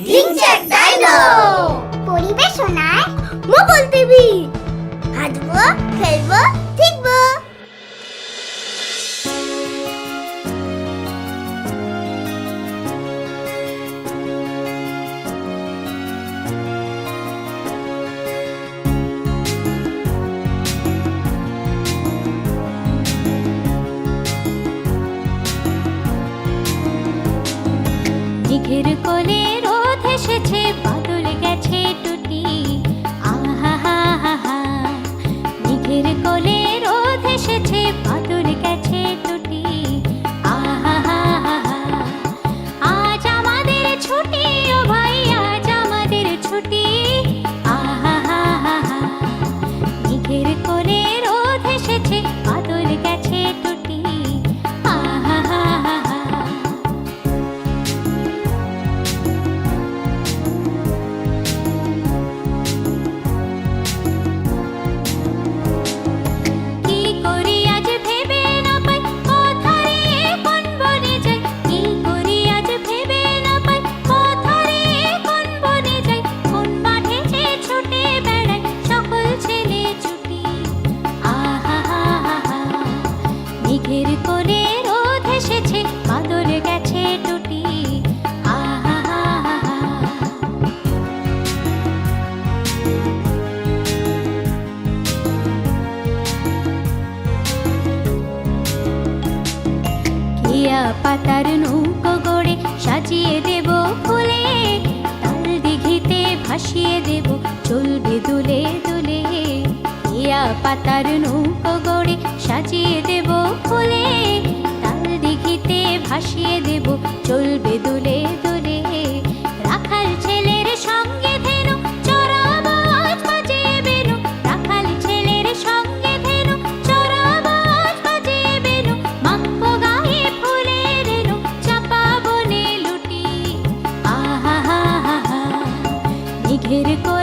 ঢিংচ্যাক dino পরিবেশনায় Mughal TV হাঁটবো খেলব ঠিকবো কোলে এসেছে পাতার গড়ে সাজিয়ে দেব ফুলে। তাল দিঘিতে ভাসিয়ে দেব, চলবে দুলে দুলে। ইয়া পাতার নৌকো গড়ে সাজিয়ে দেব ফুলে। তাল দিঘিতে ভাসিয়ে দেব, চলবে দুলে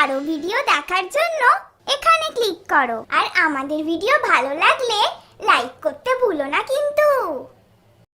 আরও ভিডিও দেখার জন্য এখানে ক্লিক করো। আর আমাদের ভিডিও ভালো লাগলে লাইক করতে ভুলো না কিন্তু।